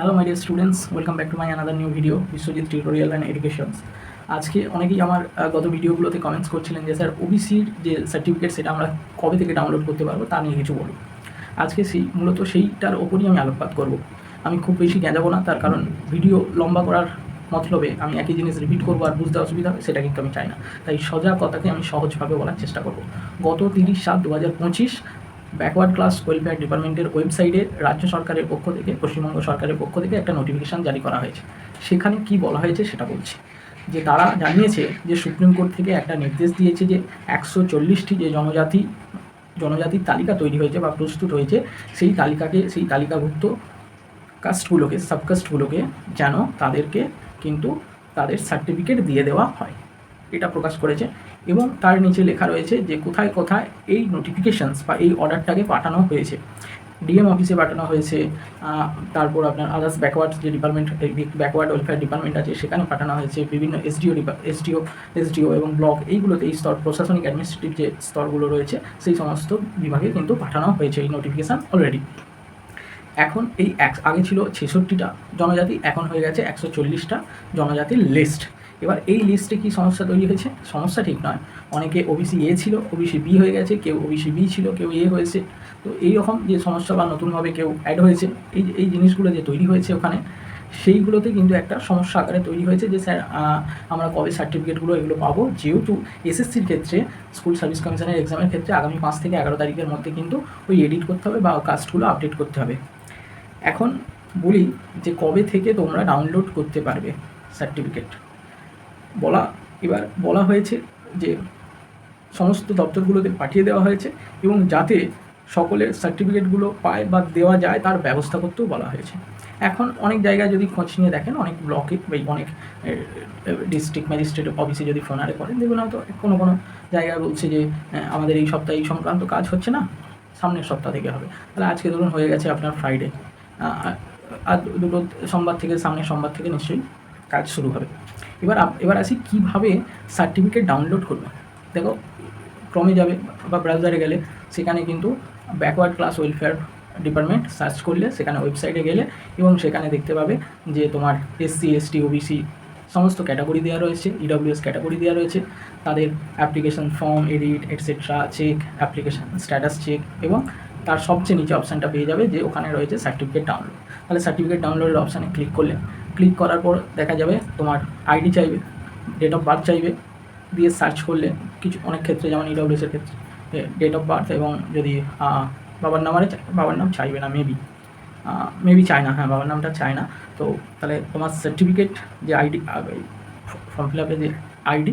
Hello my dear students welcome back to my another new video Biswajit tutorial and educations আজকে অনেকেই আমার গত ভিডিওগুলোতে কমেন্টস করছিলেন যে, স্যার ওবিসির যে সার্টিফিকেট সেটা আমরা কবে থেকে ডাউনলোড করতে পারব তা নিয়ে কিছু বলুন। আজকে সেই, মূলত সেইটার ওপরই আমি আলোকপাত করব। আমি খুব বেশি গেঁজাবো না, তার কারণ ভিডিও লম্বা করার মতলবে আমি একই জিনিস রিপিট করব আর বুঝতে অসুবিধা হবে, সেটা কিন্তু আমি চাই না। তাই সজা কথাকে আমি সহজভাবে বলার চেষ্টা করব। গত তিরিশ সাত দু হাজার পঁচিশ ব্যাকওয়ার্ড ক্লাস ওয়েলফেয়ার ডিপার্টমেন্টের ওয়েবসাইটে রাজ্য সরকারের পক্ষ থেকে, পশ্চিমবঙ্গ সরকারের পক্ষ থেকে একটা নোটিফিকেশান জারি করা হয়েছে। সেখানে কি বলা হয়েছে সেটা বলছি। যে তারা জানিয়েছে যে সুপ্রিম কোর্ট থেকে একটা নির্দেশ দিয়েছে যে একশো চল্লিশটি যে জনজাতি, জনজাতির তালিকা তৈরি হয়েছে বা প্রস্তুত হয়েছে, সেই তালিকাকে, সেই তালিকাভুক্ত কাস্টগুলোকে সাবকাস্টগুলোকে যেন তাদেরকে কিন্তু তাদের সার্টিফিকেট দিয়ে দেওয়া হয়। এটা প্রকাশ করেছে এবং তার নিচে লেখা রয়েছে যে কোথায় কোথায় এই নোটিফিকেশানস বা এই অর্ডারটাকে পাঠানো হয়েছে। ডিএম অফিসে পাঠানো হয়েছে তারপর আপনার আদার্স ব্যাকওয়ার্ড যে ডিপার্টমেন্ট ব্যাকওয়ার্ড ওয়েলফেয়ার ডিপার্টমেন্ট আছে, সেখানে পাঠানো হয়েছে। বিভিন্ন এসডিও এসডিও এসডিও এবং ব্লক এইগুলোতে এই স্তর, প্রশাসনিক অ্যাডমিনিস্ট্রেটিভ যে স্তরগুলো রয়েছে, সেই সমস্ত বিভাগে কিন্তু পাঠানো হয়েছে এই নোটিফিকেশান অলরেডি এখন এই আগে ছিল ছেষট্টিটা জনজাতি, এখন হয়ে গেছে একশো চল্লিশটা জনজাতির লিস্ট এবার এই লিস্টে কি সমস্যা তৈরি হয়েছে? সমস্যা ঠিক নয়। অনেকে ওবিসি এ ছিল ওবিসি বি হয়ে গেছে, কেউ ওবিসি বি ছিল, কেউ এ হয়েছে। তো এই রকম যে সমস্যা বা নতুনভাবে কেউ অ্যাড হয়েছে, এই এই জিনিসগুলো যে তৈরি হয়েছে ওখানে, সেইগুলোতে কিন্তু একটা সমস্যা আকারে তৈরি হয়েছে যে, স্যার আমরা কবে সার্টিফিকেটগুলো এগুলো পাবো? যেহেতু এসএসসির ক্ষেত্রে স্কুল সার্ভিস কমিশনের এক্সামের ক্ষেত্রে আগামী পাঁচ থেকে এগারো তারিখের মধ্যে কিন্তু ওই এডিট করতে হবে বা কাস্টগুলো আপডেট করতে হবে। এখন বলি যে, কবে থেকে তোমরা ডাউনলোড করতে পারবে সার্টিফিকেট বলা, এবার বলা হয়েছে যে সমস্ত দপ্তরগুলোতে পাঠিয়ে দেওয়া হয়েছে এবং যাতে সকলের সার্টিফিকেটগুলো পায় বা দেওয়া যায় তার ব্যবস্থা করতেও বলা হয়েছে। এখন অনেক জায়গায় যদি খোঁজ নিয়ে দেখেন, অনেক ব্লকে বা অনেক ডিস্ট্রিক্ট ম্যাজিস্ট্রেট অফিসে যদি ফোন আরে করেন, দেখবেন হয়তো কোনো কোনো জায়গায় বলছে যে আমাদের এই সপ্তাহে এই সংক্রান্ত কাজ হচ্ছে না, সামনের সপ্তাহ থেকে হবে। তাহলে আজকে ধরুন হয়ে গেছে আপনার ফ্রাইডে আর দুটো সোমবার থেকে, সামনের সোমবার থেকে নিশ্চয়ই কাজ শুরু হবে। এবার এবার আসি কীভাবে সার্টিফিকেট ডাউনলোড করবে। দেখো, ক্রমে যাবে বা ব্রাউজারে গেলে, সেখানে কিন্তু backward class welfare department search করলে সেখানে ওয়েবসাইটে গেলে এবং সেখানে দেখতে পাবে যে তোমার এসসি এসটি ওবিসি সমস্ত ক্যাটাগরি দেওয়া রয়েছে ইডব্লিউএস ক্যাটাগরি দেওয়া রয়েছে। তাদের application form edit etcetera check application status check এবং তার সবচেয়ে নিচে অপশানটা পেয়ে যাবে যে ওখানে রয়েছে সার্টিফিকেট ডাউনলোড তাহলে সার্টিফিকেট ডাউনলোডের অপশানে ক্লিক করলে ক্লিক করার পর দেখা যাবে তোমার আইডি চাইবে ডেট অফ বার্থ চাইবে, দিয়ে সার্চ করলে কিছু অনেক ক্ষেত্রে, যেমন ইডব্লিউএস এর ক্ষেত্রে ডেট অফ বার্থ এবং যদি বাবার নাম্বারে চাই- বাবার নাম চাইবে না মেবি মেবি চায় না হ্যাঁ বাবার নামটা চায় না তো তাহলে তোমার সার্টিফিকেট যে আইডি ফর্ম ফিল আপের যে আইডি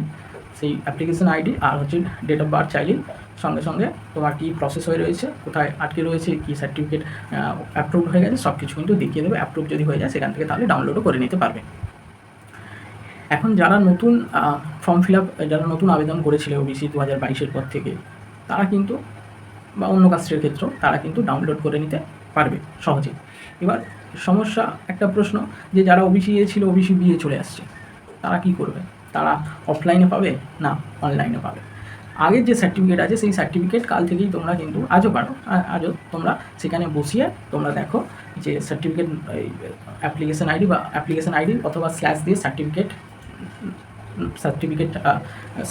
সেই অ্যাপ্লিকেশন আইডি আর হচ্ছে ডেট অফ বার্থ চাইলেই সঙ্গে সঙ্গে তোমার কী প্রসেস হয়ে রয়েছে, কোথায় আটকে রয়েছে, কী সার্টিফিকেট অ্যাপ্রুভ হয়ে গেছে সব কিছু কিন্তু দেখিয়ে দেবে অ্যাপ্রুভ যদি হয়ে যায়, সেখান থেকে তাহলে ডাউনলোডও করে নিতে পারবে। এখন যারা নতুন ফর্ম ফিল আপ যারা নতুন আবেদন করেছিল ওবিসি দু হাজার বাইশের পর থেকে, তারা কিন্তু, বা অন্য কাস্টের ক্ষেত্রেও, তারা কিন্তু ডাউনলোড করে নিতে পারবে সহজে। এবার সমস্যা, একটা প্রশ্ন, যে যারা ওবিসি এ ছিল ওবিসি বিয়ে চলে আসছে, তারা কি করবে? তারা অফলাইনে পাবে না অনলাইনে পাবে? আগের যে সার্টিফিকেট আছে, সেই সার্টিফিকেট কাল থেকেই তোমরা কিন্তু আজও পারো। আজও তোমরা সেখানে বসিয়ে তোমরা দেখো যে সার্টিফিকেট অ্যাপ্লিকেশন আইডি বা অ্যাপ্লিকেশান আইডি অথবা স্ল্যাশ দিয়ে সার্টিফিকেট সার্টিফিকেট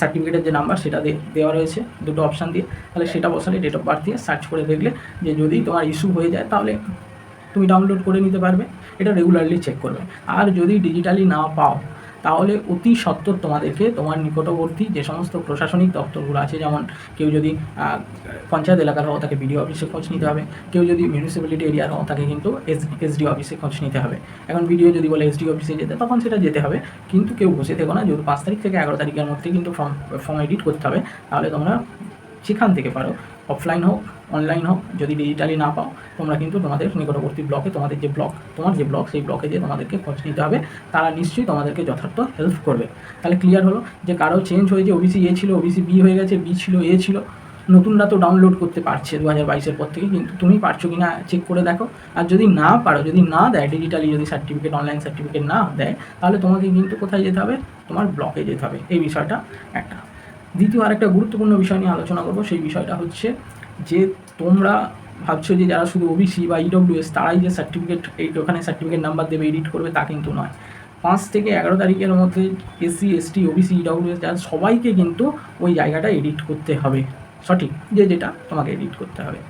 সার্টিফিকেটের যে নাম্বার সেটা দেওয়া রয়েছে দুটো অপশান দিয়ে। তাহলে সেটা বসালে ডেট অফ বার্থ দিয়ে সার্চ করে দেখলে যে যদি তোমার ইস্যু হয়ে যায় তাহলে তুমি ডাউনলোড করে নিতে পারবে। এটা রেগুলারলি চেক করবে। আর যদি ডিজিটালি না পাও তাহলে অতি সত্বর তোমাদেরকে তোমার নিকটবর্তী যে সমস্ত প্রশাসনিক দপ্তরগুলো আছে, যেমন কেউ যদি পঞ্চায়েত এলাকার হও তাকে বিডিও অফিসে খোঁজ নিতে হবে। কেউ যদি মিউনিসিপ্যালিটি এরিয়ার হও তাকে কিন্তু এস এসডিও অফিসে খোঁজ নিতে হবে। এখন বিডিও যদি বলে এসডিও অফিসে যেতে, তখন সেটা যেতে হবে। কিন্তু কেউ বসে থেকো না, যেহেতু পাঁচ তারিখ থেকে এগারো তারিখের মধ্যে কিন্তু ফর্ম ফর্ম এডিট করতে হবে। তাহলে তোমরা সেখান থেকে পারো। অফলাইন হোক অনলাইন হোক, যদি ডিজিটালি না পাও, তোমরা কিন্তু তোমাদের নিকটবর্তী ব্লকে তোমাদের যে ব্লক তোমার যে ব্লক সেই ব্লকে যে তোমাদেরকে খোঁজ নিতে হবে। তারা নিশ্চয়ই তোমাদেরকে যথার্থ হেল্প করবে। তাহলে ক্লিয়ার হলো যে কারও চেঞ্জ হয়েছে ওবিসি এ ছিল ওবিসি বি হয়ে গেছে বি ছিল এ ছিল, নতুনরা তো ডাউনলোড করতে পারছে দু হাজার বাইশের পর থেকে, কিন্তু তুমি পারছ কি না চেক করে দেখো। আর যদি না পারো, যদি না দেয় ডিজিটালি যদি সার্টিফিকেট অনলাইন সার্টিফিকেট না দেয়, তাহলে তোমাকে কিন্তু কোথায় যেতে হবে? তোমার ব্লকে যেতে হবে। এই বিষয়টা একটা। দ্বিতীয় আরেকটা গুরুত্বপূর্ণ বিষয় নিয়ে আলোচনা করব, সেই বিষয়টা হচ্ছে যে তোমরা ভাবছ যে যারা শুধু ওবিসি বা ইডব্লিউএস তারাই যে সার্টিফিকেট এই ওখানে সার্টিফিকেট নাম্বার দেবে এডিট করবে, তা কিন্তু নয়। পাঁচ থেকে এগারো তারিখের মধ্যে এসসি এসটি ওবিসি ইডব্লিউএস যারা সবাইকে কিন্তু ওই জায়গাটা এডিট করতে হবে। সঠিক যে যেটা তোমাকে এডিট করতে হবে।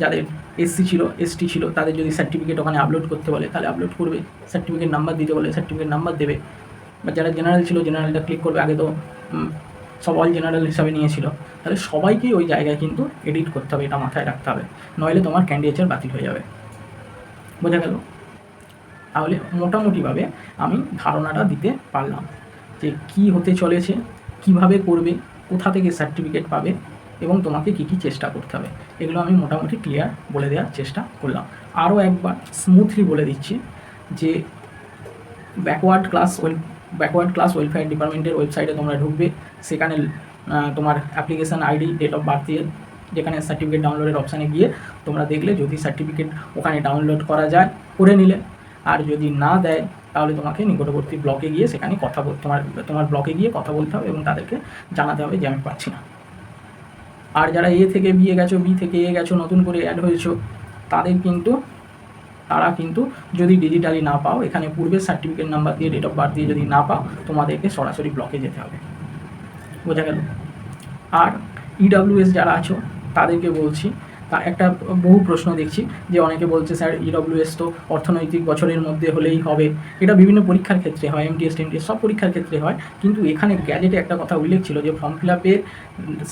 যাদের এসসি ছিল এসটি ছিল, তাদের যদি সার্টিফিকেট ওখানে আপলোড করতে বলে, তাহলে আপলোড করবে সার্টিফিকেট নাম্বার দিতে বলে সার্টিফিকেট নাম্বার দেবে। বা যারা জেনারেল ছিল জেনারেলটা ক্লিক করবে, আগে তো সব অল জেনারেল হিসাবে নিয়েছিল। তাহলে সবাইকেই ওই জায়গায় কিন্তু এডিট করতে হবে, এটা মাথায় রাখতে হবে। নইলে তোমার ক্যান্ডিডেচার বাতিল হয়ে যাবে। বোঝা গেল? তাহলে মোটামুটিভাবে আমি ধারণাটা দিতে পারলাম যে কি হতে চলেছে, কীভাবে করবে, কোথা থেকে সার্টিফিকেট পাবে এবং তোমাকে কী কী চেষ্টা করতে হবে। এগুলো আমি মোটামুটি ক্লিয়ার বলে দেওয়ার চেষ্টা করলাম। আরও একবার স্মুথলি বলে দিচ্ছি যে backward class well backward class welfare ডিপার্টমেন্টের ওয়েবসাইটে তোমরা ঢুকবে। সেখানে তোমার application ID date of birth দিয়ে যেখানে সার্টিফিকেট ডাউনলোডের অপশানে গিয়ে তোমরা দেখলে যদি সার্টিফিকেট ওখানে ডাউনলোড করা যায়, করে নিলে। আর যদি না দেয়, তাহলে তোমাকে নিকটবর্তী ব্লকে গিয়ে সেখানে কথা বল, তোমার তোমার ব্লকে গিয়ে কথা বলতে হবে এবং তাদেরকে জানাতে হবে যে আমি পাচ্ছি না। আর যারা এ থেকে বি এ গেছো বি থেকে এ গেছো, নতুন করে অ্যাড হয়েছো, তাদের কিন্তু তারা কিন্তু যদি ডিজিটালি না পাও, এখানে পূর্বের সার্টিফিকেট নাম্বার দিয়ে ডেট অফ বার্থ দিয়ে যদি না পাও, তোমাদেরকে সরাসরি ব্লকে যেতে হবে। বোঝা গেল? আর ইডাব্লিউএস যারা আছো, তাদেরকে বলছি তা একটা বহু প্রশ্ন দেখছি যে অনেকে বলছে, স্যার ইডব্লিউএস তো অর্থনৈতিক বছরের মধ্যে হলেই হবে। এটা বিভিন্ন পরীক্ষার ক্ষেত্রে হয় এমটিএস টেমটিএস সব পরীক্ষার ক্ষেত্রে হয়। কিন্তু এখানে গ্যাজেটে একটা কথা উল্লেখ ছিল যে, ফর্ম ফিল আপের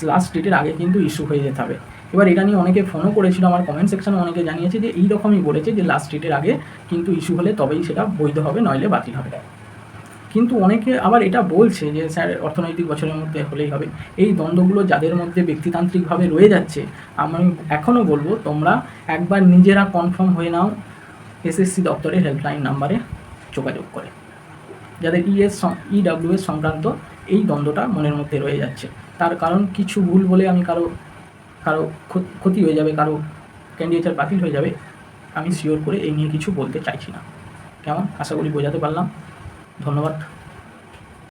লাস্ট ডেটের আগে কিন্তু ইস্যু হয়ে যেতে হবে। এবার এটা নিয়ে অনেকে ফোনও করেছিল, আমার কমেন্ট সেকশনে অনেকে জানিয়েছে যে এই রকমই বলেছে যে, লাস্ট ডেটের আগে কিন্তু ইস্যু হলে তবেই সেটা বৈধ হবে, নইলে বাতিল হবে। কিন্তু অনেকে আবার এটা বলছে যে, স্যার, অর্থনৈতিক বছরের মধ্যে হলেই হবে। এই দ্বন্দ্বগুলো যাদের মধ্যে ব্যক্তিতান্ত্রিকভাবে রয়ে যাচ্ছে, আমি এখনও বলব, তোমরা একবার নিজেরা কনফার্ম হয়ে নাও এসএসসি দপ্তরের হেল্পলাইন নাম্বারে যোগাযোগ করে, যাদের ইএস ইডাব্লিউএস সংক্রান্ত এই দ্বন্দ্বটা মনের মধ্যে রয়ে যাচ্ছে। তার কারণ কিছু ভুল বলে আমি কারও কারও ক্ষতি হয়ে যাবে, কারও ক্যান্ডিডেটার বাতিল হয়ে যাবে, আমি শিওর করে এই নিয়ে কিছু বলতে চাইছি না। কেমন? আশা করি বোঝাতে পারলাম। ধন্যবাদ।